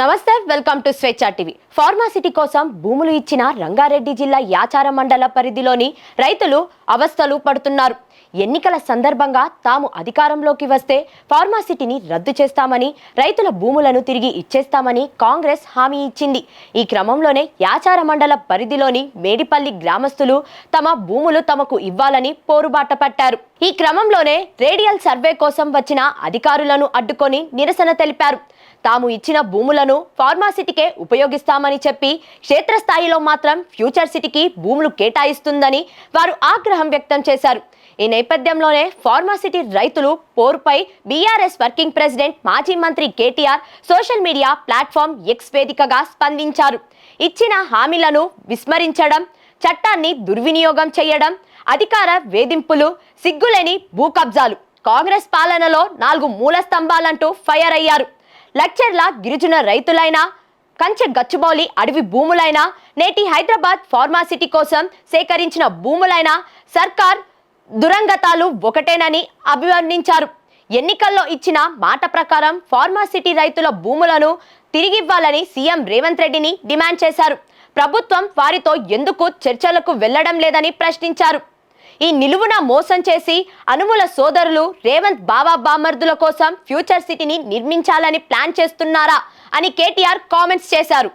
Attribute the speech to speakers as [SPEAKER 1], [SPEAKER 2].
[SPEAKER 1] నమస్తే welcome to Swecha TV. Pharma city కోసం భూములు ఇచ్చిన రంగారెడ్డి జిల్లా యాచార మండల పరిధిలోని రైతులు అవస్థలు పడుతున్నారు. ఎన్నికల సందర్భంగా తాము అధికారంలోకి వస్తే ఫార్మాసిటీని రద్దు చేస్తామని రైతుల భూములను తిరిగి ఇచ్చేస్తామని కాంగ్రెస్ హామీ ఇచ్చింది. ఈ క్రమంలోనే యాచార మండల పరిధిలోని మేడిపల్లి గ్రామస్తులు తమ భూములు తమకు ఇవ్వాలని పోరుబాట పట్టారు. ఈ క్రమంలోనే రేడియల్ సర్వే కోసం వచ్చిన అధికారులను అడ్డుకొని నిరసన తెలిపారు. తాము ఇచ్చిన భూములను ఫార్మాసిటీకే ఉపయోగిస్తామని చెప్పి క్షేత్రస్థాయిలో మాత్రం ఫ్యూచర్ సిటీకి భూములు కేటాయిస్తుందని వారు ఆగ్రహం వ్యక్తం చేశారు. ఈ నేపథ్యంలోనే ఫార్మాసిటీ రైతులు పోరుపై బీఆర్ఎస్ వర్కింగ్ ప్రెసిడెంట్ మాజీ మంత్రి KTR social media platform X వేదికగా స్పందించారు. ఇచ్చిన హామీలను విస్మరించడం చట్టాన్ని దుర్వినియోగం చేయడం అధికార వేధింపులు సిగ్గులేని భూ కబ్జాలు కాంగ్రెస్ పాలనలో నాలుగు మూల స్తంభాలంటూ ఫైర్ అయ్యారు. లక్చర్ల గిరిజన రైతులైనా కంచె గచ్చుబౌలి అడవి భూములైనా నేటి హైదరాబాద్ ఫార్మాసిటీ కోసం సేకరించిన భూములైనా సర్కార్ దురంగతాలు ఒకటేనని అభివర్ణించారు. ఎన్నికల్లో ఇచ్చిన మాట ప్రకారం ఫార్మాసిటీ రైతుల భూములను తిరిగివ్వాలని సీఎం రేవంత్ రెడ్డిని డిమాండ్ చేశారు. ప్రభుత్వం వారితో ఎందుకు చర్చలకు వెళ్ళడం లేదని ప్రశ్నించారు. ఈ నిలువున మోసం చేసి అనుముల సోదరులు రేవంత్ బాబా బామర్దుల కోసం ఫ్యూచర్ సిటీని నిర్మించాలని ప్లాన్ చేస్తున్నారా అని కేటీఆర్ కామెంట్స్ చేశారు.